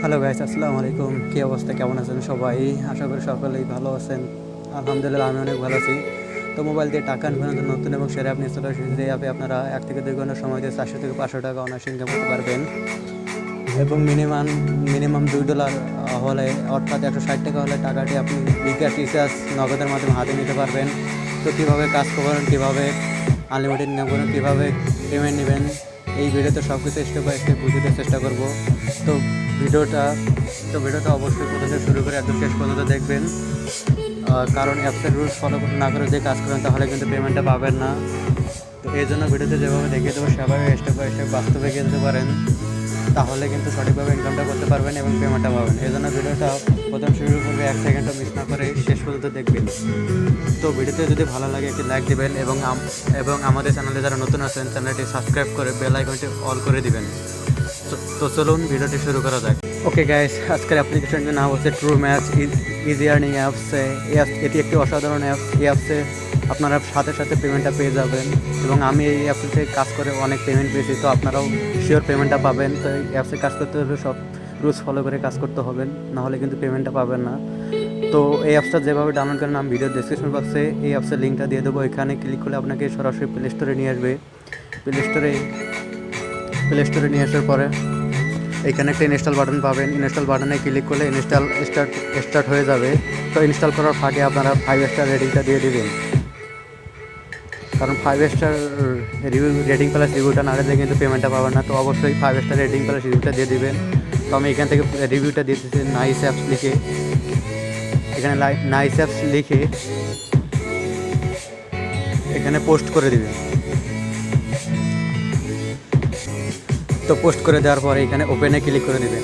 Hello guys আসসালামু আলাইকুম। কী অবস্থা? কেমন আছেন সবাই? আশা করি সকলেই ভালো আছেন। আলহামদুলিল্লাহ আমি অনেক ভালো আছি। তো মোবাইল দিয়ে টাকা আনবেন নতুন এবং সেরা আপনি আসেন যে অ্যাপে আপনারা এক থেকে দুই ঘণ্টার সময় দিয়ে চারশো থেকে পাঁচশো টাকা অনায়াসে ইনকাম করতে পারবেন। এবং মিনিমাম মিনিমাম দুই ডলার হলে, অর্থাৎ একশো ষাট টাকা হলে টাকাটি আপনি বিকাশ, রিচার্জ, নগদের মাধ্যমে হাতে নিতে পারবেন। তো কীভাবে কাজ করবেন কীভাবে আনলিমিটেড ইনকাম করবেন কীভাবে পেমেন্ট নেবেন এই ভিডিওতে সব কিছু স্টেপ বাই স্টেপ বুঝতে চেষ্টা করব। তো ভিডিওটা তো ভিডিওটা অবশ্যই প্রথম থেকে শুরু করে একদম শেষ পর্যন্ত দেখবেন। কারণ অ্যাপসের রুলস ফলো না করে যে কাজ করেন, তাহলে কিন্তু পেমেন্টটা পাবেন না। তো এই জন্য ভিডিওতে যেভাবে দেখিয়ে দেবো, সেভাবে স্টেপ বাই স্টেপ বাস্তবে গিয়ে যেতে পারেন। তাহলে কিন্তু সঠিকভাবে ইনকামটা করতে পারবেন এবং পেমেন্টটা পাবেন। এই জন্য ভিডিওটা প্রথম শুরু করবে এক সেকেন্ডও মিস না করে শেষ পর্যন্ত দেখবেন। তো ভিডিওতে যদি ভালো লাগে একটি লাইক দিবেন এবং এবং আমাদের চ্যানেলে যারা নতুন আছেন চ্যানেলটি সাবস্ক্রাইব করে বেল আইকনটি অল করে দিবেন। তো- চলুন ভিডিওটি শুরু করা যাক। ওকে গাইস আজকের অ্যাপ্লিকেশনটির নাম হচ্ছে true match easy earning apps এটি একটি অসাধারণ অ্যাপস এই অ্যাপসে আপনারা সাথে সাথে পেমেন্টটা পেয়ে যাবেন এবং আমি এই অ্যাপসে কাজ করে অনেক পেমেন্ট পেয়েছি, তো আপনারাও শিওর পেমেন্টটা পাবেন। তো এই অ্যাপসে কাজ করতে হলে সব রুলস ফলো করে কাজ করতে হবেন নাহলে কিন্তু পেমেন্টটা পাবেন না। তো এই অ্যাপসটা যেভাবে ডাউনলোড করেন, আমি ভিডিও ডিসক্রিপশন বক্সে এই অ্যাপসের লিঙ্কটা দিয়ে দেবো। এখানে ক্লিক করলে আপনাকে সরাসরি প্লে স্টোরে নিয়ে আসবে। প্লে স্টোরে প্লে স্টোরে নিয়ে আসার পরে এখানে একটা ইনস্টল বাটন পাবেন। ইনস্টল বাটনে ক্লিক করলে ইনস্টল স্টার্ট স্টার্ট হয়ে যাবে। তো ইনস্টল করার ফাঁকে আপনারা ফাইভ স্টার রেটিংটা দিয়ে দিবেন। কারণ five star review rating plus রিভিউটা না দিলে কিন্তু পেমেন্টটা পাবেন না। তো অবশ্যই ফাইভ স্টার রেটিং প্লাস রিভিউটা দিয়ে দিবেন। তো আমি এখান থেকে রিভিউটা দিচ্ছি নাইস অ্যাপস লিখে। এখানে নাইস অ্যাপস লিখে এখানে পোস্ট করে দিবেন। তো পোস্ট করে দেওয়ার পরে এখানে ওপেনে ক্লিক করে দিবেন।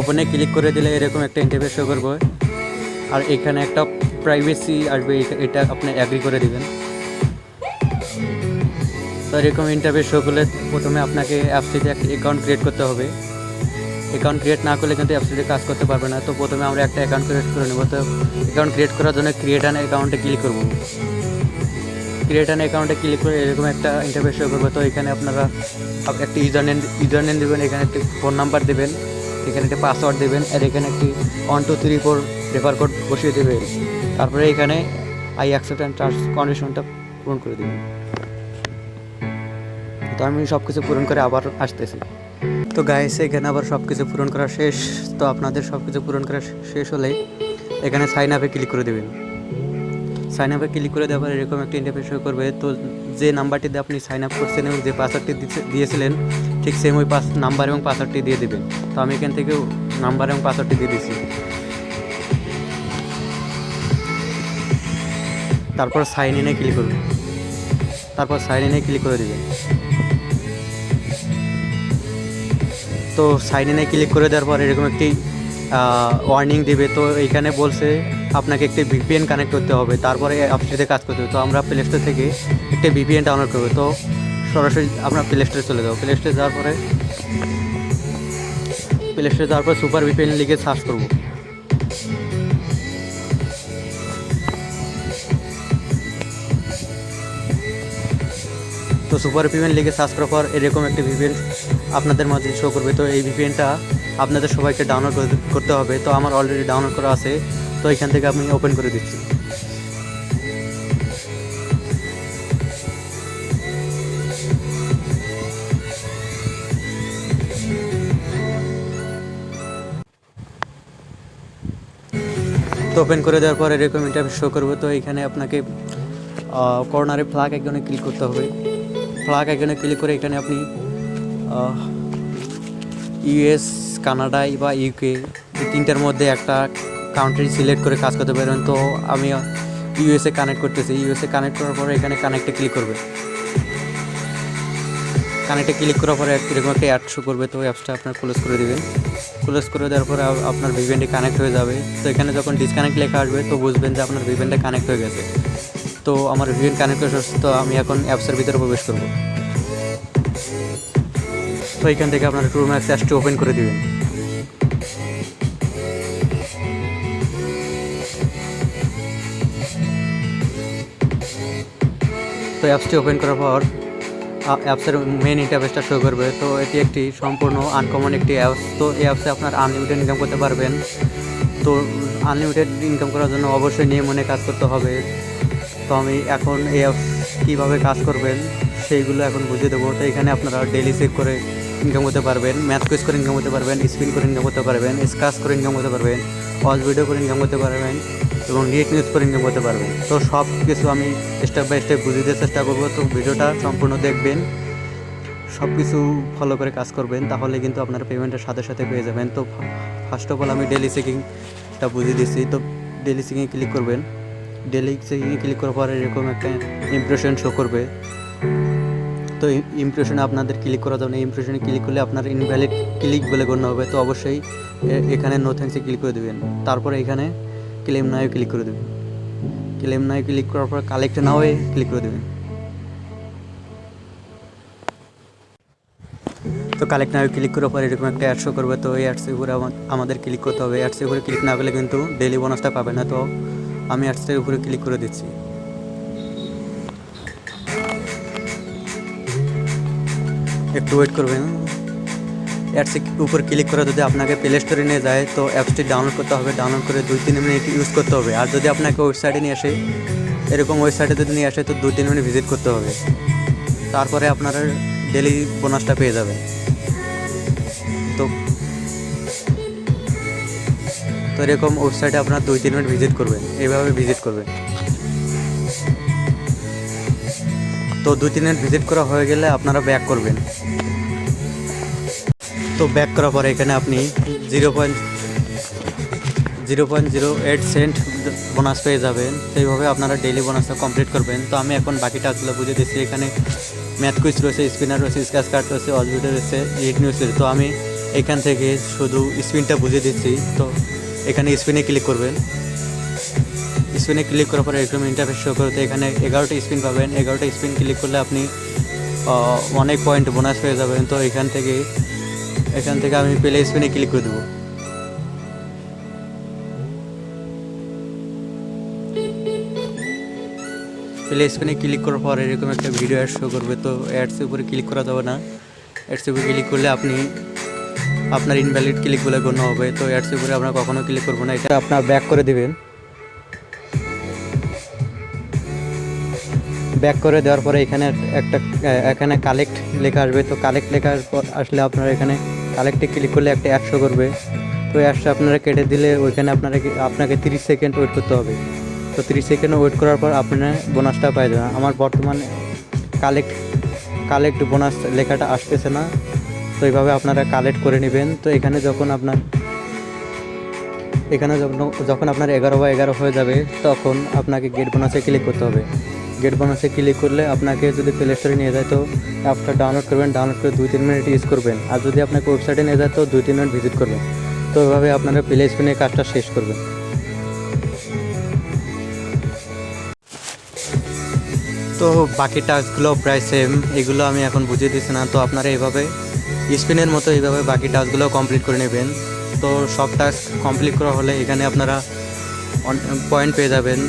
ওপেনে ক্লিক করে দিলে এরকম একটা ইন্টারভিউ শো করবে। আর এখানে একটা প্রাইভেসি আসবে এটা- আপনি অ্যাগ্রি করে দেবেন। তো এরকম ইন্টারভিউ শো করলে প্রথমে আপনাকে অ্যাপসিতে একটা অ্যাকাউন্ট ক্রিয়েট করতে হবে। অ্যাকাউন্ট ক্রিয়েট না করলে কিন্তু অ্যাপসিতে কাজ করতে পারবে না। তো প্রথমে আমরা একটা অ্যাকাউন্ট ক্রিয়েট করে নেব। তো অ্যাকাউন্ট ক্রিয়েট করার জন্য ক্রিয়েট অ্যান অ্যাকাউন্টে ক্লিক করব। ক্রিয়েট অ্যান অ্যাকাউন্টে ক্লিক করে এরকম একটা ইন্টারভিউ শো করবে। তো এখানে আপনারা আপ- একটি ইউজার নেম ইউজার নেম দেবেন, এখানে একটি ফোন নাম্বার দেবেন, এখানে একটি পাসওয়ার্ড দেবেন, আর এখানে একটি one two three four refer code বসিয়ে দেবেন তারপরে এখানে আই অ্যাকসেপ্ট অ্যান্ড টার্মস কন্ডিশনটা পূরণ করে দেবেন তো আমি সব কিছু পূরণ করে আবার আসতেছি। তো গাইস এখানে আবার সব কিছু পূরণ করা শেষ। তো আপনাদের সব কিছু পূরণ করা শেষ হলে এখানে সাইন আপে ক্লিক করে দেবেন। সাইন আপে ক্লিক করে দেওয়ার এরকম একটা ইন্টারফেস করবে। তো যে নাম্বারটি দিয়ে আপনি সাইন আপ করছেন এবং যে পাসওয়ার্ডটি দিয়েছিলেন, ঠিক সেম ওই পাস নাম্বার এবং পাসওয়ার্ডটি দিয়ে দেবেন। তো আমি এখান থেকে নাম্বার এবং পাসওয়ার্ডটি দিয়ে দিচ্ছি তারপর সাইন ইনে ক্লিক করবেন তারপর সাইন ইনে ক্লিক করে দেবেন তো সাইন ইনে ক্লিক করে দেওয়ার পর এরকম একটি ওয়ার্নিং দিবে। তো এইখানে বলছে, আপনাকে একটি ভিপিএন কানেক্ট করতে হবে। তারপরে অফিসটিতে কাজ করতে হবে। তো আমরা প্লে স্টোর থেকে একটি ভিপিএন ডাউনলোড করব। তো সরাসরি আমরা প্লে স্টোরে চলে যাব। প্লে স্টোরে যাওয়ার পরে প্লে স্টোরে যাওয়ার পর সুপার ভিপিএন লিখে সার্চ করব। তো সুপার ভিপিএন লিখে সার্চ করার পর এরকম একটি ভিপিএন আপনাদের মাঝে শো করবে। তো এই ভিপিএনটা আপনাদের সবাইকে ডাউনলোড করতে হবে। তো আমার অলরেডি ডাউনলোড করা আছে। তো এখান থেকে আমি ওপেন করে দিচ্ছি। তো ওপেন করে দেওয়ার পর এরকম ইন্টারভিউ শো করব। তো এখানে আপনাকে কর্নারে ফ্ল্যাগ একজনে ক্লিক করতে হবে। ফ্ল্যাগ একজনে ক্লিক করে এখানে আপনি ইউএস কানাডায় বা ইউকে এই তিনটার মধ্যে একটা কাউন্ট্রি সিলেক্ট করে কাজ করতে পারেন। তো আমি ইউএসএ কানেক্ট করতেছি। ইউএসএ কানেক্ট করার পরে এখানে কানেক্টে ক্লিক করবে। কানেক্টে ক্লিক করার পরে এরকম একটা অ্যাড শো করবে। তো অ্যাপসটা আপনার ক্লোজ করে দেবেন। ক্লোজ করে দেওয়ার পরে আপনার ভিভেনটি কানেক্ট হয়ে যাবে। তো এখানে যখন ডিসকানেক্ট লেখা আসবে, তো বুঝবেন যে আপনার ভিভেনটা কানেক্ট হয়ে গেছে। তো আমার ভিভেন কানেক্ট গেছে, তো আমি এখন অ্যাপসের ভিতরে প্রবেশ করব। তো এখান থেকে আপনার ট্রু ম্যাক্স অ্যাপসটি ওপেন করে দিবেন। তো অ্যাপসটি ওপেন করার পর অ্যাপসের মেন ইন্টারফেসটা শো করবে। তো এটি একটি সম্পূর্ণ আনকমন একটি অ্যাপস তো এই অ্যাপসে আপনার আনলিমিটেড ইনকাম করতে পারবেন। তো আনলিমিটেড ইনকাম করার জন্য অবশ্যই নিয়ে মনে কাজ করতে হবে। তো আমি এখন এই কীভাবে কাজ করবেন সেইগুলো এখন বুঝিয়ে দেবো। তো এখানে আপনারা ডেলি চেক করে ইনকাম করতে পারবেন ম্যাথ কুইজ করে ইনকাম করতে পারবেন স্পিন করে ইনকাম করতে পারবেন স্কাচ করে ইনকাম করতে পারবেন ওয়াচ ভিডিও করে ইনকাম করতে পারবেন এবং রিয়েট নিউজ করে ইনকাম করতে পারবেন। তো সব কিছু আমি স্টেপ বাই স্টেপ বুঝিয়ে দেওয়ার চেষ্টা করব। তো ভিডিওটা সম্পূর্ণ দেখবেন, সব কিছু ফলো করে কাজ করবেন, তাহলে কিন্তু আপনার পেমেন্টের সাথে সাথে পেয়ে যাবেন। তো ফার্স্ট অফ অল আমি ডেলি চেকিংটা বুঝিয়ে দিচ্ছি। তো ডেলি চেকিংয়ে ক্লিক করবেন। ডেলি চেকিংয়ে ক্লিক করার পরে এরকম একটা ইমপ্রেশন শো করবে। তো ইমপ্রেশনে আপনাদের ক্লিক করা যাবে না ইমপ্রেশনে ক্লিক করলে আপনার ইনভ্যালিড ক্লিক বলে গণ্য হবে। তো অবশ্যই এখানে নো থ্যাঙ্কসে ক্লিক করে দেবেন। তারপরে এখানে ক্লেম নাও ক্লিক করে দেবেন। ক্লেম নাও ক্লিক করার পর কালেক্ট নাও ক্লিক করে দেবেন। তো কালেক্ট নাও ক্লিক করার পর এরকম একটা অ্যাড শো করবে। তো এই অ্যাডসের উপরে আমাদের ক্লিক করতে হবে। অ্যাডসের উপরে ক্লিক না করলে কিন্তু ডেলি বোনাসটা পাবে না। তো আমি অ্যাডসের উপরে ক্লিক করে দিচ্ছি। একটু ওয়েট করবেন। অ্যাডসের উপর ক্লিক করে যদি আপনাকে প্লে স্টোরে নিয়ে যায়, তো অ্যাপসটি ডাউনলোড করতে হবে। ডাউনলোড করে দুই তিন মিনিট ইউজ করতে হবে। আর যদি আপনাকে ওয়েবসাইটে নিয়ে আসে, এরকম ওয়েবসাইটে যদি নিয়ে আসে, তো দুই তিন মিনিট ভিজিট করতে হবে। তারপরে আপনারা ডেলি বোনাসটা পেয়ে যাবেন। তো তো এরকম ওয়েবসাইটে আপনার দুই, তিন মিনিট ভিজিট করবেন। এইভাবে ভিজিট করবেন। তো দুই, তিন মিনিট ভিজিট করা হয়ে গেলে আপনারা ব্যাক করবেন। তো ব্যাক করার পরে এখানে আপনি zero point zero point zero eight cent bonus পেয়ে যাবেন। সেইভাবে আপনারা ডেইলি বোনাসটা কমপ্লিট করবেন। তো আমি এখন বাকি টাস্কগুলো বুঝে দিচ্ছি। এখানে ম্যাথ কুইজ রয়েছে স্পিনার রয়েছে স্ক্যাচ কার্ড রয়েছে অসবিটার রয়েছে রিড নিউজ তো আমি এখান থেকে শুধু স্পিনটা বুঝিয়ে দিচ্ছি। তো এখানে স্পিনে ক্লিক করবেন। স্পিনে ক্লিক করার পরে এরকম ইন্টারফেস শো করতে এখানে এগারোটা স্পিন পাবেন। এগারোটা স্পিন ক্লিক করলে আপনি অনেক পয়েন্ট বোনাস পেয়ে যাবেন। তো এখান থেকে এখান থেকে আমি প্লে স্পিনে ক্লিক করে দেবো। প্লে স্পিনে ক্লিক করার পর এরকম একটা ভিডিও অ্যাড শো করবে। তো অ্যাডসের উপরে ক্লিক করা যাবে না। অ্যাডসের উপরে ক্লিক করলে আপনি আপনার ইনভ্যালিড ক্লিক বলে গণ্য হবে, তো অ্যাডসের উপরে আপনার কখনো ক্লিক করব না, এটা আপনার ব্যাক করে দিবেন। ব্যাক করে দেওয়ার পরে এখানে একটা, এখানে কালেক্ট লেখা আসবে, তো কালেক্ট লেখার পর আসলে আপনার এখানে কালেক্টে ক্লিক করলে একটা অ্যাডশো করবে। তো অ্যাডশো আপনারা কেটে দিলে ওইখানে আপনারা আপনাকে তিরিশ সেকেন্ড ওয়েট করতে হবে। তো তিরিশ সেকেন্ড ওয়েট করার পর আপনার বোনাসটা পাই যাবেন আমার বর্তমানে কালেক্ট কালেক্ট বোনাস লেখাটা আসতেছে না। তো এইভাবে আপনারা কালেক্ট করে নেবেন। তো এখানে যখন আপনার, এখানে যখন যখন আপনার এগারো বা এগারো হয়ে যাবে, তখন আপনাকে গেট বোনাসে ক্লিক করতে হবে। গেট বোনাসে ক্লিক করলে আপনাকে যদি প্লে স্টোরে নিয়ে যায়, তো অ্যাপটা ডাউনলোড করবেন ডাউনলোড করে দুই তিন মিনিট ইউজ করবেন। আর যদি আপনাকে ওয়েবসাইটে নিয়ে যায়, তো দুই তিন মিনিট ভিজিট করবেন। তো এভাবে আপনারা প্লে স্পিনে কাজটা শেষ করবেন। তো বাকি টাস্কগুলো প্রায় সেম এগুলো আমি এখন বুঝিয়ে দিচ্ছি না। তো আপনারা এইভাবে স্পিনের মতো এইভাবে বাকি টাস্কগুলো কমপ্লিট করে নেবেন। তো সব টাস্ক কমপ্লিট করা হলে এখানে আপনারা পয়েন্ট পেয়ে যাবেন।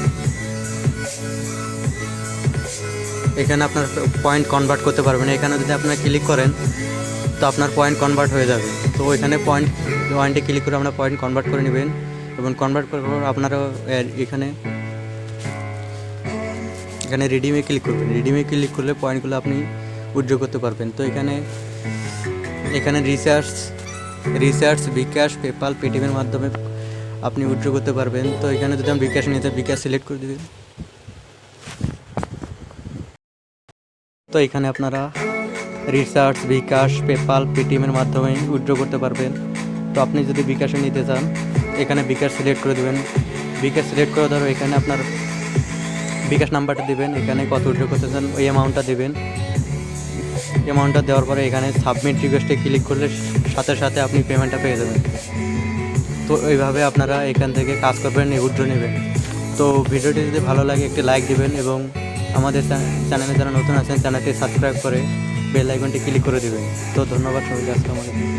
এখানে আপনার পয়েন্ট কনভার্ট করতে পারবেন। এখানে যদি আপনারা ক্লিক করেন, তো আপনার পয়েন্ট কনভার্ট হয়ে যাবে। তো ওইখানে পয়েন্ট পয়েন্টে ক্লিক করে আপনার পয়েন্ট কনভার্ট করে নেবেন এবং কনভার্ট করার পর আপনারা এখানে এখানে রিডিমে ক্লিক করবেন। রিডিমে ক্লিক করলে পয়েন্টগুলো আপনি উইথড্র করতে পারবেন। তো এখানে এখানে রিসার্চ রিসার্চ বিকাশ পেপাল পেটিএমের মাধ্যমে আপনি উইথড্র করতে পারবেন। তো এখানে যদি আমি বিকাশ নিতে বিকাশ সিলেক্ট করে দেবেন। তো এখানে আপনারা রিসার্চ বিকাশ পেপাল পেটিএমের মাধ্যমে উইথড্র করতে পারবেন। তো আপনি যদি বিকাশে নিতে চান, এখানে বিকাশ সিলেক্ট করে দেবেন। বিকাশ সিলেক্ট করে ধরো এখানে আপনার বিকাশ নাম্বারটা দেবেন, এখানে কত উইথড্র করতে চান, ওই অ্যামাউন্টটা দেবেন। অ্যামাউন্টটা দেওয়ার পরে এখানে সাবমিট রিকোয়েস্টে ক্লিক করলে সাথে সাথে আপনি পেমেন্টটা পেয়ে যাবেন। তো এইভাবে আপনারা এখান থেকে কাজ করবেন উইথড্র নেবেন। তো ভিডিওটি যদি ভালো লাগে, একটি লাইক দিবেন এবং আমাদের চ্যানেলে যারা নতুন আছেন চ্যানেলটি সাবস্ক্রাইব করে বেল আইকনটি ক্লিক করে দেবেন। তো ধন্যবাদ সবাইকে, আসসালামু আলাইকুম।